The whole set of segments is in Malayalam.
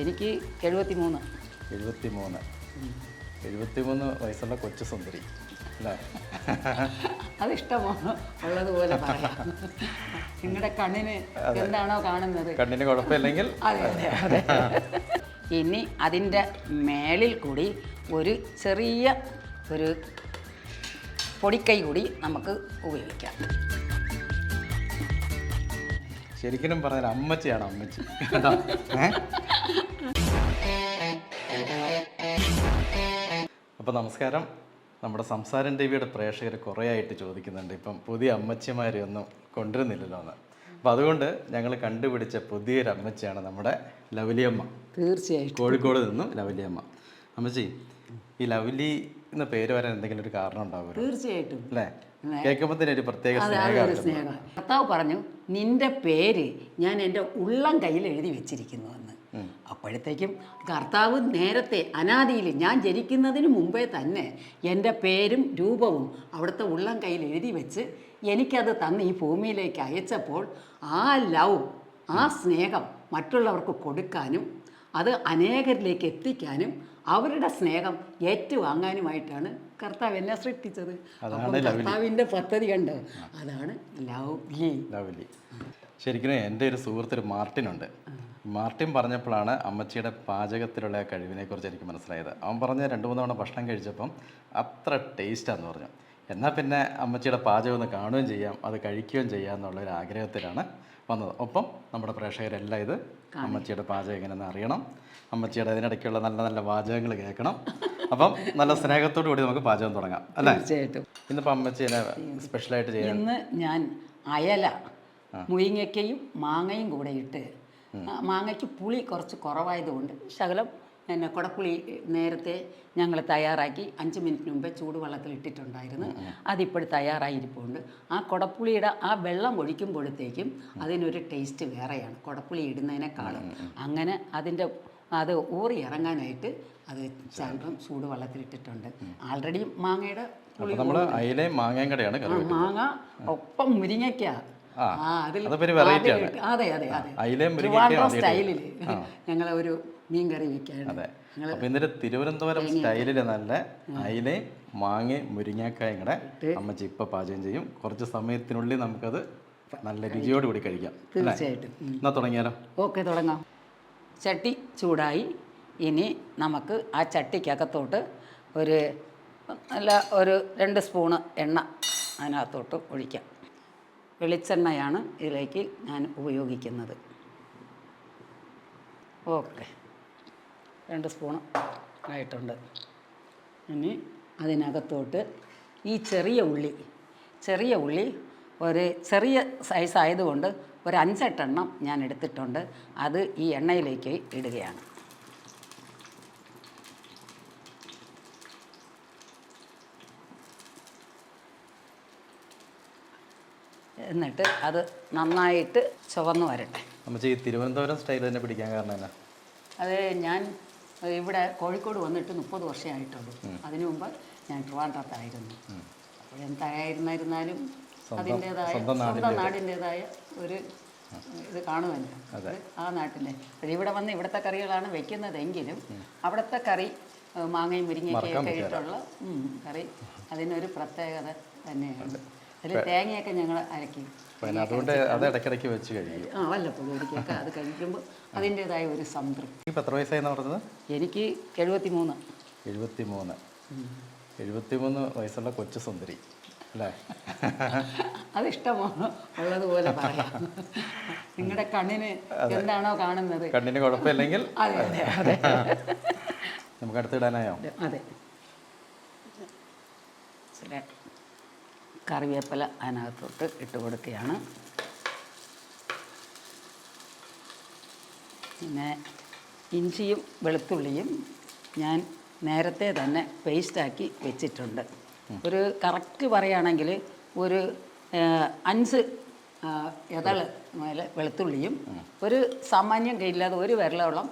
എനിക്ക് എഴുപത്തി മൂന്ന് എഴുപത്തി മൂന്ന് എഴുപത്തി മൂന്ന് വയസ്സുള്ള കൊച്ചു സുന്ദരി. അല്ലേ? അതിഷ്ടമാണ് ഉള്ളതുപോലെ പറയാം. നിങ്ങളുടെ കണ്ണിന് എന്താണോ കാണുന്നത്. കണ്ണിന് കുഴപ്പമില്ലെങ്കിൽ ഇനി അതിന്റെ മേളിൽ കൂടി ഒരു ചെറിയ ഒരു പൊടിക്കൈ കൂടി നമുക്ക് ഉപയോഗിക്കാം. ശരിക്കും പറഞ്ഞാൽ അമ്മച്ചിയാണ് അമ്മച്ചി? കേട്ടോ? അപ്പോൾ നമസ്കാരം. നമ്മുടെ സംസാരം ടി വിയുടെ പ്രേക്ഷകർ കുറേ ആയിട്ട് ചോദിക്കുന്നുണ്ട്. ഇപ്പം പുതിയ അമ്മച്ചിമാരെ ഒന്നും കൊണ്ടുവരുന്നില്ലല്ലോ എന്ന്. അപ്പോൾ അതുകൊണ്ട് ഞങ്ങൾ കണ്ടുപിടിച്ച പുതിയൊരു അമ്മച്ചിയാണ് നമ്മുടെ ലവലിയമ്മ. തീർച്ചയായും കോഴിക്കോട് നിന്നും ലവലിയമ്മ. അമ്മച്ചി ഈ ലവലി എന്ന പേര് വരാൻ എന്തെങ്കിലും ഒരു കാരണം ഉണ്ടാവും തീർച്ചയായിട്ടും. അല്ലേ? കേൾക്കുമ്പോൾ തന്നെ ഒരു പ്രത്യേക സ്നേഹം ഭർത്താവ് പറഞ്ഞു നിന്റെ പേര് ഞാൻ എന്റെ ഉള്ളം കയ്യിൽ എഴുതി വെച്ചിരിക്കുന്നു എന്ന്. അപ്പോഴത്തേക്കും കർത്താവ് നേരത്തെ അനാദിയിൽ ഞാൻ ജനിക്കുന്നതിന് മുമ്പേ തന്നെ എന്റെ പേരും രൂപവും അവിടുത്തെ ഉള്ളം കയ്യിൽ എഴുതി വെച്ച് എനിക്കത് തന്ന് ഈ ഭൂമിയിലേക്ക് അയച്ചപ്പോൾ ആ ലവ് ആ സ്നേഹം മറ്റുള്ളവർക്ക് കൊടുക്കാനും അത് അനേകരിലേക്ക് എത്തിക്കാനും അവരുടെ സ്നേഹം ഏറ്റുവാങ്ങാനുമായിട്ടാണ് കർത്താവ് എന്നെ സൃഷ്ടിച്ചത്. കർത്താവിന്റെ പദ്ധതി കണ്ട്? അതാണ് ലവ് ലീ ലവ് ലീ ശരിക്കും എന്റെ ഒരു സുഹൃത്തൊരു മാർട്ടിനുണ്ട്. മാർട്ടിൻ പറഞ്ഞപ്പോഴാണ് അമ്മച്ചിയുടെ പാചകത്തിലുള്ള കഴിവിനെ കുറിച്ച് എനിക്ക് മനസ്സിലായത്. അവൻ പറഞ്ഞ രണ്ട് മൂന്ന് തവണ ഭക്ഷണം കഴിച്ചപ്പം അത്ര ടേസ്റ്റാന്ന് പറഞ്ഞു. എന്നാൽ പിന്നെ അമ്മച്ചിയുടെ പാചകം ഒന്ന് കാണുകയും ചെയ്യാം അത് കഴിക്കുകയും ചെയ്യാം എന്നുള്ള ഒരു ആഗ്രഹത്തിലാണ് വന്നത്. ഒപ്പം നമ്മുടെ പ്രേക്ഷകരെല്ലാം ഇത് അമ്മച്ചിയുടെ പാചകം എങ്ങനെയെന്ന് അറിയണം. അമ്മച്ചിയുടെ അതിനിടയ്ക്കുള്ള നല്ല നല്ല വാചകങ്ങൾ കേൾക്കണം. അപ്പം നല്ല സ്നേഹത്തോടു കൂടി നമുക്ക് പാചകം തുടങ്ങാം അല്ലേ? തീർച്ചയായിട്ടും. ഇന്നിപ്പോൾ അമ്മച്ചി എന്നെ സ്പെഷ്യലായിട്ട് ചെയ്യാം ഇന്ന് ഞാൻ അയല മുരിങ്ങയ്ക്കയും മാങ്ങയും കൂടെ ഇട്ട് മാങ്ങയ്ക്ക് പുളി കുറച്ച് കുറവായതുകൊണ്ട് ശകലം പിന്നെ കുടപ്പുളി നേരത്തെ ഞങ്ങൾ തയ്യാറാക്കി അഞ്ച് മിനിറ്റ് മുമ്പേ ചൂടുവെള്ളത്തിൽ ഇട്ടിട്ടുണ്ടായിരുന്നു. അതിപ്പോൾ തയ്യാറായിരിപ്പുണ്ട്. ആ കുടപ്പുളിയുടെ ആ വെള്ളം ഒഴിക്കുമ്പോഴത്തേക്കും അതിനൊരു ടേസ്റ്റ് വേറെയാണ്. കുടപ്പുളി ഇടുന്നതിനേക്കാളും അങ്ങനെ അതിന്റെ അത് ഊറി ഇറങ്ങാനായിട്ട് അത് ചിലപ്പം ചൂടുവെള്ളത്തിൽ ഇട്ടിട്ടുണ്ട്. ആൾറെഡി മാങ്ങയുടെ മാങ്ങയും കടയാണ് മാങ്ങ ഒപ്പം മുരിങ്ങയ്ക്ക അതെ അതെ സ്റ്റൈലിൽ ഞങ്ങൾ ഒരു മീൻ കറി വെക്കാണ് അതെ. അപ്പോൾ ഇന്നൊരു തിരുവനന്തപുരം സ്റ്റൈലിൽ നല്ല അയിലയും മാങ്ങയും മുരിങ്ങാക്കായും കൂടെ അമ്മച്ചി ഇപ്പൊ പാചകം ചെയ്യും. കുറച്ച് സമയത്തിനുള്ളിൽ നമുക്കത് നല്ല രുചിയോടുകൂടി കഴിക്കാം. അല്ലേ? തീർച്ചയായിട്ടും. എന്നാ തുടങ്ങിയാലോ? ഓക്കെ തുടങ്ങാം. ചട്ടി ചൂടായി. ഇനി നമുക്ക് ആ ചട്ടിക്കകത്തോട്ട് ഒരു നല്ല ഒരു രണ്ട് സ്പൂണ് എണ്ണ അതിനകത്തോട്ട് ഒഴിക്കാം. വെളിച്ചെണ്ണയാണ് ഇതിലേക്ക് ഞാൻ ഉപയോഗിക്കുന്നത്. ഓക്കെ. രണ്ട് സ്പൂണ് ആയിട്ടുണ്ട്. ഇനി അതിനകത്തോട്ട് ഈ ചെറിയ ഉള്ളി ചെറിയ ഉള്ളി ഒരു ചെറിയ സൈസ് ആയതുകൊണ്ട് ഒരു അഞ്ചെട്ടെണ്ണം ഞാൻ എടുത്തിട്ടുണ്ട്. അത് ഈ എണ്ണയിലേക്ക് ഇടുകയാണ്. എന്നിട്ട് അത് നന്നായിട്ട് ചുവന്ന് വരട്ടെ. അമ്മച്ചി ഈ തിരുവനന്തപുരം സ്റ്റൈൽ തന്നെ പിടിക്കാൻ കാരണം എന്നാ? അത് ഞാൻ ഇവിടെ കോഴിക്കോട് വന്നിട്ട് മുപ്പത് വർഷമായിട്ടുള്ളൂ അതിനു മുമ്പ് ഞാൻ ട്രിവാൻഡ്രത്തായിരുന്നു. അപ്പോൾ എന്തായിരുന്നിരുന്നാലും അതിന്റെതായ സ്വന്തം നാടിന്റെതായ ഒരു ഇത് കാണുമല്ലോ. ആ നാട്ടിലെ. ഇവിടെ വന്ന് ഇവിടുത്തെ കറികളാണ് വെക്കുന്നതെങ്കിലും അവിടുത്തെ കറി മാങ്ങയും മുരിങ്ങയൊക്കെ ഇട്ടുള്ള കറി അതിനൊരു പ്രത്യേകത തന്നെയാണ് അതിൽ തേങ്ങയൊക്കെ ഞങ്ങൾ അരക്കും. പിന്നെ അതുകൊണ്ട് അത് ഇടയ്ക്കിടയ്ക്ക് വെച്ച് കഴിക്കും. ആ വല്ലപ്പോഴും ഒരിക്കലൊക്കെ അത് കഴിക്കുമ്പോൾ അതിന്റെതായ ഒരു സംതൃപ്തി. ഇപ്പം എത്ര വയസ്സായെന്ന് പറഞ്ഞത്? എനിക്ക് എഴുപത്തി മൂന്ന് എഴുപത്തി മൂന്ന് എഴുപത്തി മൂന്ന് വയസ്സുള്ള കൊച്ചു സുന്ദരി അല്ലേ? അത് ഇഷ്ടമോ ഉള്ളതുപോലെ പറയാം. നിങ്ങളുടെ കണ്ണിന് എന്താണോ കാണുന്നത്? കണ്ണിന് കുഴപ്പമില്ലെങ്കിൽ അതെ അതെ അതെ. നമുക്ക് അടുത്തിടാനായോ അതെ. ചില കറിവേപ്പില അതിനകത്തോട്ട് ഇട്ട് കൊടുക്കുകയാണ്. പിന്നെ ഇഞ്ചിയും വെളുത്തുള്ളിയും ഞാൻ നേരത്തെ തന്നെ പേസ്റ്റാക്കി വെച്ചിട്ടുണ്ട്. ഒരു കറക്റ്റ് പറയുകയാണെങ്കിൽ ഒരു അഞ്ച് ഇതൾ മേലെ വെളുത്തുള്ളിയും ഒരു സാമാന്യം കയ്യില്ലാതെ ഒരു വിരലോളം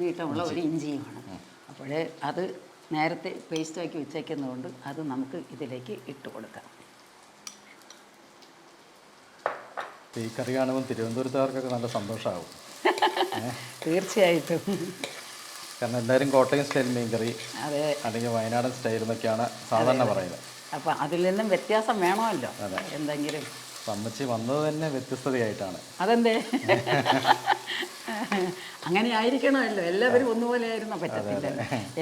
നീട്ടമുള്ള ഒരു ഇഞ്ചിയുമാണ്. അപ്പോൾ അത് നേരത്തെ പേസ്റ്റാക്കി വെച്ചേക്കുന്നതുകൊണ്ട് അത് നമുക്ക് ഇതിലേക്ക് ഇട്ട് കൊടുക്കാം. ഈ കറി കാണുമ്പോൾ തിരുവനന്തപുരത്തുകാർക്കൊക്കെ നല്ല സന്തോഷമാവും തീർച്ചയായിട്ടും. കാരണം എല്ലാവരും കോട്ടയം സ്റ്റൈൽ മീൻ കറി അതെ. അല്ലെങ്കിൽ വയനാടൻ സ്റ്റൈൽ എന്നൊക്കെയാണ് സാധാരണ പറയുന്നത്. അപ്പം അതിൽ നിന്നും വ്യത്യാസം വേണമല്ലോ എന്തെങ്കിലും. സമ്മച്ചി അമ്മച്ചി വന്നത് തന്നെ വ്യത്യസ്തതയായിട്ടാണ്. അതെന്തേ? അങ്ങനെ ആയിരിക്കണമല്ലോ. എല്ലാവരും ഒന്നുപോലെ ആയിരുന്ന പറ്റത്തില്ല.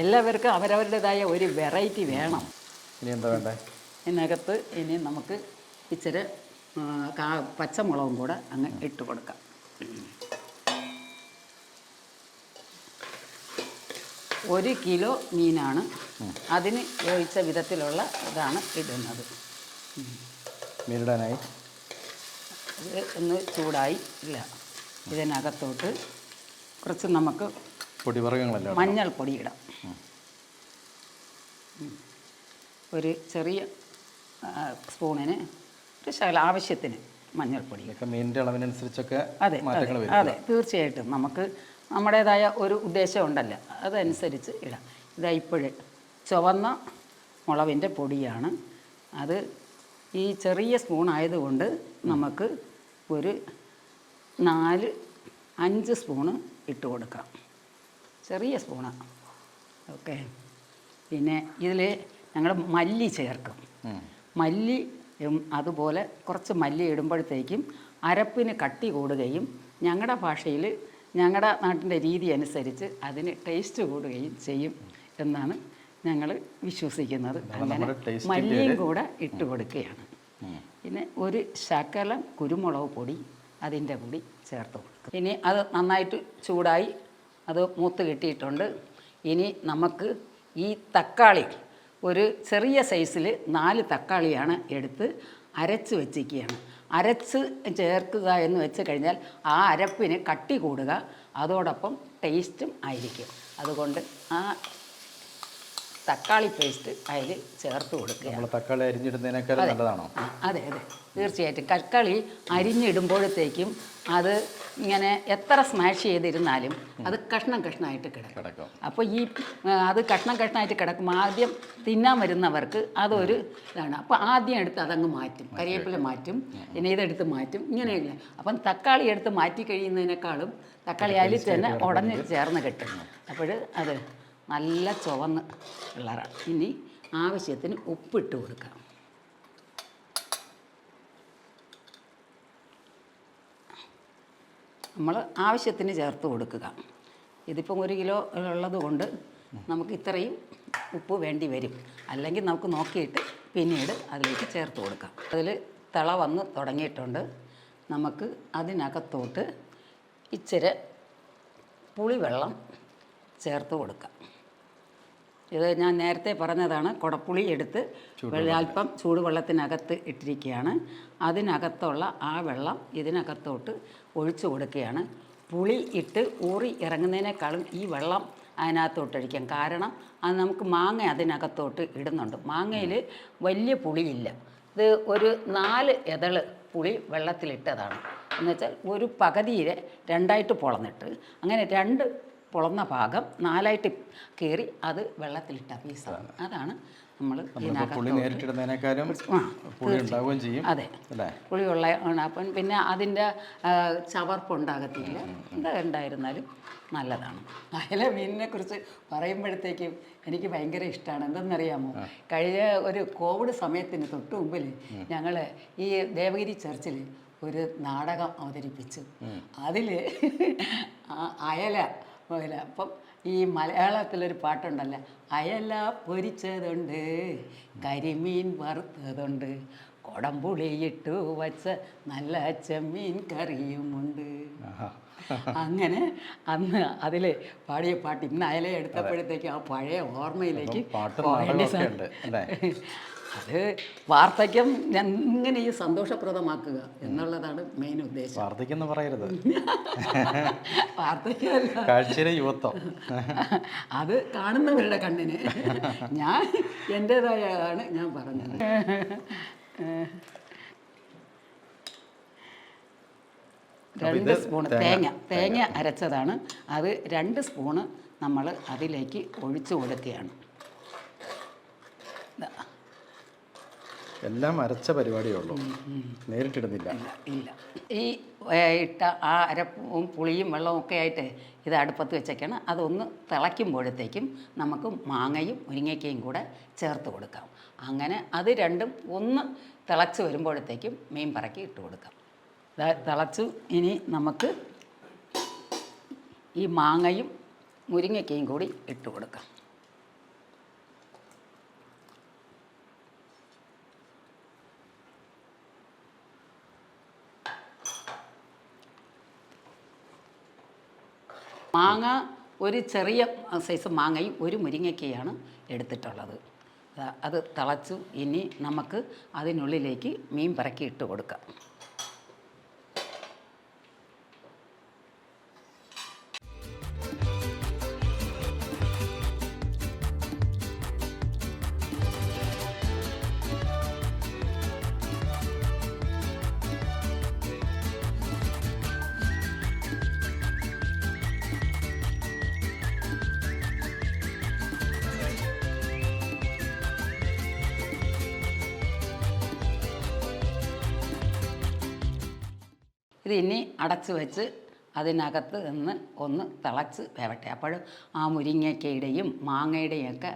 എല്ലാവർക്കും അവരവരുടേതായ ഒരു വെറൈറ്റി വേണം. ഇനി എന്താ വേണ്ടേ? ഇതിനകത്ത് ഇനി നമുക്ക് ഇച്ചിരി കാ പച്ചമുളകും കൂടെ അങ്ങ് ഇട്ട് കൊടുക്കാം. ഒരു കിലോ മീനാണ് അതിന് യോജിച്ച വിധത്തിലുള്ള ഇതാണ് ഇടുന്നത്. മീനിടാനായി? ഇത് ഒന്ന് ചൂടായി ഇല്ല. ഇതിനകത്തോട്ട് കുറച്ച് നമുക്ക് പൊടിവർഗങ്ങളെല്ലാം. മഞ്ഞൾപ്പൊടി ഇടാം. ഒരു ചെറിയ സ്പൂണിന് ഒരു ശകല ആവശ്യത്തിന് മഞ്ഞൾപ്പൊടി. മീനിന്റെ അളവിനനുസരിച്ചൊക്കെ അതെ അതെ അതെ തീർച്ചയായിട്ടും. നമുക്ക് നമ്മുടേതായ ഒരു ഉദ്ദേശം ഉണ്ടല്ലോ. അതനുസരിച്ച് ഇടാം. ഇതാ ഇപ്പോഴേ ചുവന്ന മുളവിന്റെ പൊടിയാണ്. അത് ഈ ചെറിയ സ്പൂൺ ആയതുകൊണ്ട് നമുക്ക് ഒരു നാല് അഞ്ച് സ്പൂണ് ഇട്ട് കൊടുക്കാം. ചെറിയ സ്പൂണാണ് ഓക്കെ. പിന്നെ ഇതിൽ ഞങ്ങൾ മല്ലി ചേർക്കും. മല്ലി അതുപോലെ കുറച്ച് മല്ലി ഇടുമ്പോഴത്തേക്കും അരപ്പിന് കട്ടി കൂടുകയും ഞങ്ങളുടെ ഭാഷയിൽ ഞങ്ങളുടെ നാട്ടിന്റെ രീതി അനുസരിച്ച് അതിന് ടേസ്റ്റ് കൂടുകയും ചെയ്യും എന്നാണ് ഞങ്ങൾ വിശ്വസിക്കുന്നത്. അങ്ങനെ മല്ലിയും കൂടെ ഇട്ട് കൊടുക്കുകയാണ്. പിന്നെ ഒരു ശകലം കുരുമുളക് പൊടി അതിന്റെ കൂടി ചേർത്ത് കൊടുക്കും. ഇനി അത് നന്നായിട്ട് ചൂടായി അത് മൂത്ത് കിട്ടിയിട്ടുണ്ട്. ഇനി നമുക്ക് ഈ തക്കാളി ഒരു ചെറിയ സൈസിൽ നാല് തക്കാളിയാണ് എടുത്ത് അരച്ച് വെച്ചിരിക്കുകയാണ്. അരച്ച് ചേർക്കുക എന്ന് വെച്ച് കഴിഞ്ഞാൽ ആ അരപ്പിന് കട്ടി കൂടുക. അതോടൊപ്പം ടേസ്റ്റും ആയിരിക്കും. അതുകൊണ്ട് ആ തക്കാളി പേസ്റ്റ് അതിൽ ചേർത്ത് കൊടുക്കുക. നമ്മൾ തക്കാളി അരിഞ്ഞിടുന്നതിനേക്കാൾ നല്ലതാണോ? അതെ അതെ. തീർച്ചയായിട്ടും. തക്കാളി അരിഞ്ഞിടുമ്പോഴത്തേക്കും അത് ഇങ്ങനെ എത്ര സ്മാഷ് ചെയ്തിരുന്നാലും അത് കഷ്ണം കഷ്ണമായിട്ട് കിടക്കും. കിടക്കും. അപ്പോൾ ഈ അത് കഷ്ണം കഷ്ണമായിട്ട് കിടക്കും. ആദ്യം തിന്നാൻ വരുന്നവർക്ക് അതൊരു ഇതാണ്. അപ്പോൾ ആദ്യം എടുത്ത് അതങ്ങ് മാറ്റും. കരിയേപ്പില മാറ്റും. പിന്നെ ഇതെടുത്ത് മാറ്റും. ഇങ്ങനെയല്ല അപ്പം തക്കാളി എടുത്ത് മാറ്റി കഴിയുന്നതിനേക്കാളും തക്കാളി അതിൽ തന്നെ ഉടഞ്ഞ് ചേർന്ന് കിട്ടും. അപ്പോൾ അത് നല്ല ചുവന്ന് കളറാണ് ഇനി ആവശ്യത്തിന് ഉപ്പിട്ട് കൊടുക്കാം. നമ്മൾ ആവശ്യത്തിന് ചേർത്ത് കൊടുക്കുക. ഇതിപ്പം ഒരു കിലോ ഉള്ളത് കൊണ്ട് നമുക്ക് ഇത്രയും ഉപ്പ് വേണ്ടി വരും. അല്ലെങ്കിൽ നമുക്ക് നോക്കിയിട്ട് പിന്നീട് അതിലേക്ക് ചേർത്ത് കൊടുക്കാം. അതിൽ തിള വന്ന് തുടങ്ങിയിട്ടുണ്ട്. നമുക്ക് അതിനകത്തോട്ട് ഇച്ചിരി പുളിവെള്ളം ചേർത്ത് കൊടുക്കാം. ഇത് ഞാൻ നേരത്തെ പറഞ്ഞതാണ് കുടപ്പുളി എടുത്ത് അല്പം ചൂടുവെള്ളത്തിനകത്ത് ഇട്ടിരിക്കുകയാണ്. അതിനകത്തുള്ള ആ വെള്ളം ഇതിനകത്തോട്ട് ഒഴിച്ചു കൊടുക്കുകയാണ്. പുളി ഇട്ട് ഊറി ഇറങ്ങുന്നതിനേക്കാളും ഈ വെള്ളം അതിനകത്തോട്ടൊഴിക്കാം കാരണം അത് നമുക്ക് മാങ്ങ അതിനകത്തോട്ട് ഇടുന്നുണ്ട്. മാങ്ങയിൽ വലിയ പുളിയില്ല. ഇത് ഒരു നാല് എതൾ പുളി വെള്ളത്തിലിട്ടതാണ്. എന്നുവെച്ചാൽ ഒരു പകുതിയിലെ രണ്ടായിട്ട് പൊളന്നിട്ട് അങ്ങനെ രണ്ട് പൊളന്ന ഭാഗം നാലായിട്ട് കയറി അത് വെള്ളത്തിലിട്ട പീസാണ് അതാണ് നമ്മൾ പുളി നേരിട്ടിടുന്നതിനേക്കാളും പുളി ഉണ്ടാവുകയും ചെയ്യും അതെ. പുളിയുള്ള ആണ്. അപ്പം പിന്നെ അതിന്റെ ചവർപ്പുണ്ടാകത്തില്ല എന്താ ഉണ്ടായിരുന്നാലും നല്ലതാണ്. അയല മീനിനെ കുറിച്ച് പറയുമ്പോഴത്തേക്കും എനിക്ക് ഭയങ്കര ഇഷ്ടമാണ്. എന്തെന്നറിയാമോ? കഴിഞ്ഞ ഒരു കോവിഡ് സമയത്തിന് തൊട്ട് മുമ്പിൽ ഞങ്ങൾ ഈ ദേവഗിരി ചർച്ചിൽ ഒരു നാടകം അവതരിപ്പിച്ചു. അതിൽ അയല അയല അപ്പം ഈ മലയാളത്തിലൊരു പാട്ടുണ്ടല്ലോ? അയല പൊരിച്ചതുണ്ട് കരിമീൻ വറുത്തതുണ്ട് കൊടംപുളിയിട്ടു വച്ച നല്ല ചെമ്മീൻ കറിയുമുണ്ട് അങ്ങനെ അന്ന് അതിൽ പാടിയ പാട്ട് ഇന്ന് അയല എടുത്തപ്പോഴത്തേക്ക് ആ പഴയ ഓർമ്മയിലേക്ക് പാട്ടും അത് വാർദ്ധക്യം എങ്ങനെ ഈ സന്തോഷപ്രദമാക്കുക എന്നുള്ളതാണ് മെയിൻ ഉദ്ദേശം. വാർദ്ധക്യം എന്ന് പറയരുത്. വാർദ്ധക്യമല്ല. കാഴ്ചയിലെ യുവത്വം. അത് കാണുന്നവരുടെ കണ്ണിന്. ഞാൻ എന്റെതായാണ് ഞാൻ പറഞ്ഞത്. രണ്ട് സ്പൂണ് തേങ്ങ. തേങ്ങ അരച്ചതാണ്. അത് രണ്ട് സ്പൂണ് നമ്മൾ അതിലേക്ക് ഒഴിച്ചു കൊടുക്കുകയാണ്. എല്ലാം അരച്ച പരിപാടിയേ ഉള്ളൂ. നേരിട്ടിടുന്നില്ല. ഇല്ല ഈ ഇട്ട ആ അരപ്പും പുളിയും വെള്ളവും ഒക്കെ ആയിട്ട് ഇത് അടുപ്പത്ത് വെച്ചേക്കാണ്. അതൊന്ന് തിളയ്ക്കുമ്പോഴത്തേക്കും നമുക്ക് മാങ്ങയും മുരിങ്ങയ്ക്കയും കൂടെ ചേർത്ത് കൊടുക്കാം. അങ്ങനെ അത് രണ്ടും ഒന്ന് തിളച്ച് വരുമ്പോഴത്തേക്കും മീൻ പറക്കി ഇട്ട് കൊടുക്കാം. തിളച്ചു ഇനി നമുക്ക് ഈ മാങ്ങയും മുരിങ്ങയ്ക്കയും കൂടി ഇട്ട് കൊടുക്കാം. മാങ്ങ ഒരു ചെറിയ സൈസ് മാങ്ങയും ഒരു മുരിങ്ങയ്ക്കയാണ് എടുത്തിട്ടുള്ളത്. അത് തിളച്ചു ഇനി നമുക്ക് അതിനുള്ളിലേക്ക് മീൻ പറക്കി ഇട്ട് കൊടുക്കാം. ഇത് ഇനി അടച്ച് വെച്ച് അതിനകത്ത് നിന്ന് ഒന്ന് തിളച്ച് വേവട്ടെ അപ്പോൾ ആ മുരിങ്ങയ്ക്കയുടെയും മാങ്ങയുടെയും ഒക്കെ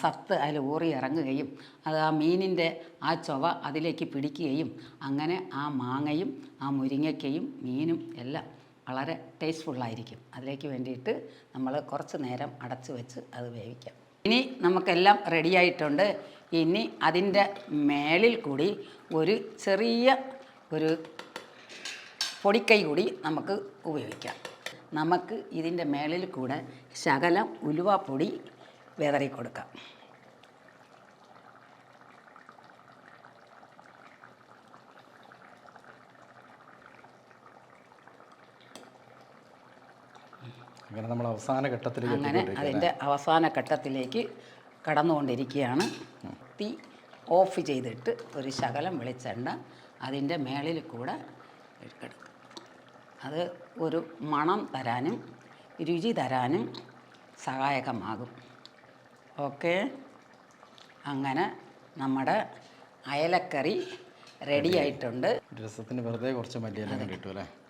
സത്ത് അതിൽ ഊറി ഇറങ്ങുകയും അത് ആ മീനിന്റെ ആ ചൊവ അതിലേക്ക് പിടിക്കുകയും അങ്ങനെ ആ മാങ്ങയും ആ മുരിങ്ങയ്ക്കയും മീനും എല്ലാം വളരെ ടേസ്റ്റ്ഫുള്ളായിരിക്കും അതിലേക്ക് വേണ്ടിയിട്ട് നമ്മൾ കുറച്ച് നേരം അടച്ച് വെച്ച് അത് വേവിക്കാം. ഇനി നമുക്കെല്ലാം റെഡിയായിട്ടുണ്ട് ഇനി അതിന്റെ മേളിൽ കൂടി ഒരു ചെറിയ ഒരു പൊടിക്കൈ കൂടി നമുക്ക് ഉപയോഗിക്കാം. നമുക്ക് ഇതിന്റെ മേളിൽ കൂടെ ശകലം ഉലുവാപ്പൊടി വിതറി കൊടുക്കാം. അങ്ങനെ നമ്മൾ അവസാന ഘട്ടത്തിലേക്ക് അങ്ങനെ അതിന്റെ അവസാന ഘട്ടത്തിലേക്ക് കടന്നുകൊണ്ടിരിക്കുകയാണ്. തീ ഓഫ് ചെയ്തിട്ട് ഒരു ശകലം വെളിച്ചെണ്ണ അതിന്റെ മേളിൽ കൂടെ എടുക്കും അത് ഒരു മണം തരാനും രുചി തരാനും സഹായകമാകും. ഓക്കെ? അങ്ങനെ നമ്മുടെ അയലക്കറി റെഡി ആയിട്ടുണ്ട്. രസത്തിന് വെറുതെ കുറച്ച് മല്ലിയില അല്ലേ?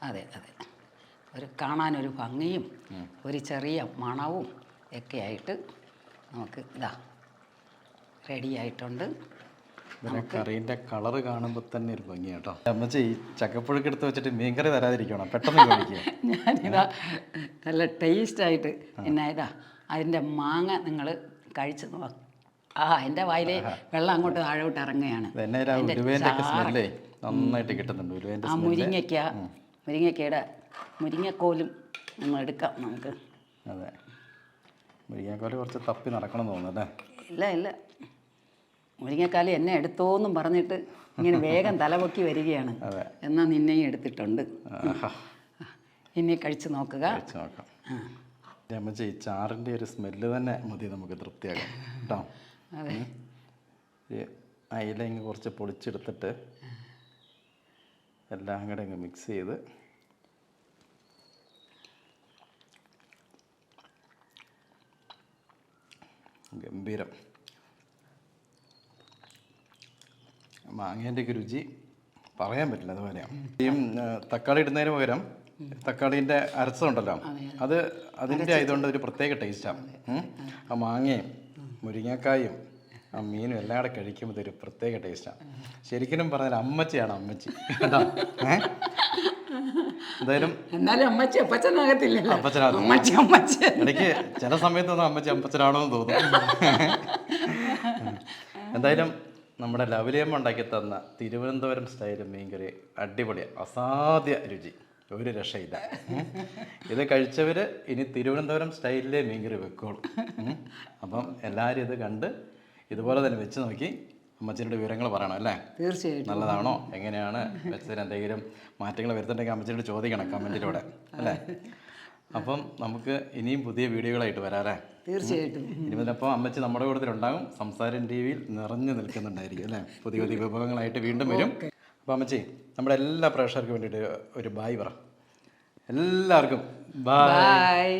അതെ അതെ. ഒരു കാണാനൊരു ഭംഗിയും ഒരു ചെറിയ മണവും ഒക്കെ ആയിട്ട് നമുക്ക് ഇതാ റെഡി ആയിട്ടുണ്ട്. പിന്നെ കറീന്റെ കളർ കാണുമ്പോൾ തന്നെ ഒരു ഭംഗി കേട്ടോ. അമ്മച്ചി ഈ ചക്കപ്പുഴുക്ക് എടുത്ത് വെച്ചിട്ട് മീൻകറി തരാതിരിക്കണം പെട്ടെന്ന് കഴിക്കുക ഞാനിതാ നല്ല ടേസ്റ്റ് ആയിട്ട് പിന്നെ ഇതാ അതിന്റെ മാങ്ങ നിങ്ങൾ കഴിച്ച് നോ ആ എന്റെ വായിലെ വെള്ളം അങ്ങോട്ട് താഴോട്ട് ഇറങ്ങുകയാണ്. സ്മെല്ലേ നന്നായിട്ട് കിട്ടുന്നുണ്ട് ഉലുവേന്റെ ആ മുരിങ്ങയ്ക്ക മുരിങ്ങയ്ക്കയുടെ മുരിങ്ങക്കോലും നമ്മൾ എടുക്കാം നമുക്ക്. അതെ. മുരിങ്ങക്കോൽ കുറച്ച് തപ്പി നടക്കണം തോന്നുന്നു അല്ലേ? ഇല്ല ഇല്ല. മുരിങ്ങക്കാലി എന്നെ എടുത്തോന്നും പറഞ്ഞിട്ട് ഇങ്ങനെ വേഗം തലപൊക്കി വരികയാണ്. എന്നാ എന്നാൽ നിന്നെയും എടുത്തിട്ടുണ്ട്. ഇനി കഴിച്ചു നോക്കുക. ഈ ചാറിന്റെ ഒരു സ്മെല്ല് തന്നെ മതി നമുക്ക് തൃപ്തിയാകാം കേട്ടോ? അയില ഇങ്ങ് കുറച്ച് പൊളിച്ചെടുത്തിട്ട് എല്ലാം കൂടെ ഇങ്ങ് മിക്സ് ചെയ്ത് ഗംഭീരം. മാങ്ങേന്റെ ഒക്കെ രുചി പറയാൻ പറ്റില്ല അതുപോലെ. ഈ തക്കാളി ഇടുന്നതിന് പകരം തക്കാളിന്റെ അരസമുണ്ടല്ലോ അത് അതിന്റെ ആയതുകൊണ്ട് ഒരു പ്രത്യേക ടേസ്റ്റാണ് ആ. മാങ്ങയും മുരിങ്ങക്കായും ആ മീനും എല്ലാം കൂടെ കഴിക്കുമ്പോൾ ഒരു പ്രത്യേക ടേസ്റ്റാണ് ശരിക്കും പറഞ്ഞാൽ അമ്മച്ചിയാണ് അമ്മച്ചി. കേട്ടോ? എന്തായാലും എന്നാലും അമ്മച്ചി അപ്പച്ചനാകത്തില്ലല്ലോ. അപ്പച്ചനാകും. അമ്മച്ചി അമ്മച്ചി. ഇടയ്ക്ക് ചില സമയത്തൊന്നും അമ്മച്ചി അമ്പച്ചനാണോ എന്ന് തോന്നുന്നു എന്തായാലും നമ്മുടെ ലവലിയമ്മ ഉണ്ടാക്കി തന്ന തിരുവനന്തപുരം സ്റ്റൈൽ മീൻകറി അടിപൊളിയാണ് അസാധ്യ രുചി. ഒരു രക്ഷയില്ല. ഇത് കഴിച്ചവർ ഇനി തിരുവനന്തപുരം സ്റ്റൈലിലെ മീൻകറി വെക്കോളൂ. അപ്പം എല്ലാവരും ഇത് കണ്ട് ഇതുപോലെ തന്നെ വെച്ച് നോക്കി അമ്മച്ചിയുടെ വിവരങ്ങൾ പറയണം അല്ലേ? തീർച്ചയായിട്ടും. നല്ലതാണോ? എങ്ങനെയാണ് വെച്ചതിന് എന്തെങ്കിലും മാറ്റങ്ങൾ വരുത്തുന്നുണ്ടെങ്കിൽ അമ്മച്ചിയോട് ചോദിക്കണം കമന്റിലൂടെ അല്ലേ? അപ്പം നമുക്ക് ഇനിയും പുതിയ വീഡിയോകളായിട്ട് വരാം അല്ലേ? തീർച്ചയായിട്ടും. ഇനി മുതലപ്പോൾ അമ്മച്ചി നമ്മുടെ കൂട്ടത്തിലുണ്ടാകും സംസാരം ടി വിയിൽ നിറഞ്ഞു നിൽക്കുന്നുണ്ടായിരിക്കും അല്ലേ? പുതിയ പുതിയ വിഭവങ്ങളായിട്ട് വീണ്ടും വരും. അപ്പോൾ അമ്മച്ചി നമ്മുടെ എല്ലാ പ്രേക്ഷകർക്കും വേണ്ടിയിട്ട് ഒരു ബായ് പറ. എല്ലാവർക്കും ബായ്